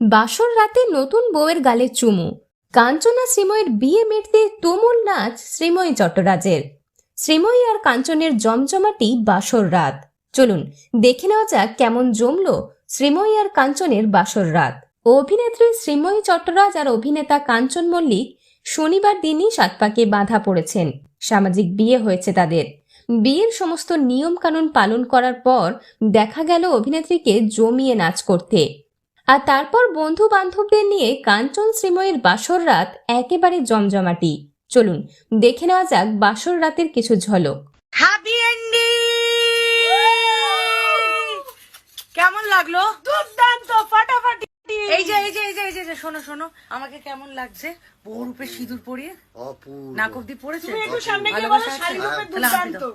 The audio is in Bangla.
বাসর রাতে নতুন বউয়ের গালে চুমু। কাঞ্চনা শ্রীময়ের বিয়ে মিটতে তুমুল নাচ শ্রীময়ী চট্টরাজের। শ্রীময়ী আর কাঞ্চনের জমজমাটি বাসর রাত। চলুন, দেখে নেওয়া যাক কেমন জমল শ্রীময়ী আর কাঞ্চনের বাসর রাত। অভিনেত্রী শ্রীময়ী চট্টরাজ আর অভিনেতা কাঞ্চন মল্লিক শনিবার দিনই সাতপাকে বাধা পড়েছেন। সামাজিক বিয়ে হয়েছে তাদের। বিয়ের সমস্ত নিয়ম কানুন পালন করার পর দেখা গেল অভিনেত্রীকে জমিয়ে নাচ করতে। আর তারপর বন্ধু বান্ধবদের নিয়ে কাঞ্চন শ্রীময়ের বাসর রাত একেবারে জমজমাটি চলুন দেখে নেওয়া যাক বাসর রাতের কিছু ঝলক হ্যাপি এন্ডিং কেমন লাগল দুর্দান্ত ফাটাফাটি এই যে এই যে এই যে এই যে শোনো শোনো আমাকে কেমন লাগছে বউর উপরে সিঁদুর পরিয়ে নাক অব্দি পড়েছে একটু সামনে গিয়ে বলো ভালোবাসা আছে? শাড়ি রূপে তাহলে আমাকে দুর্দান্ত দাও।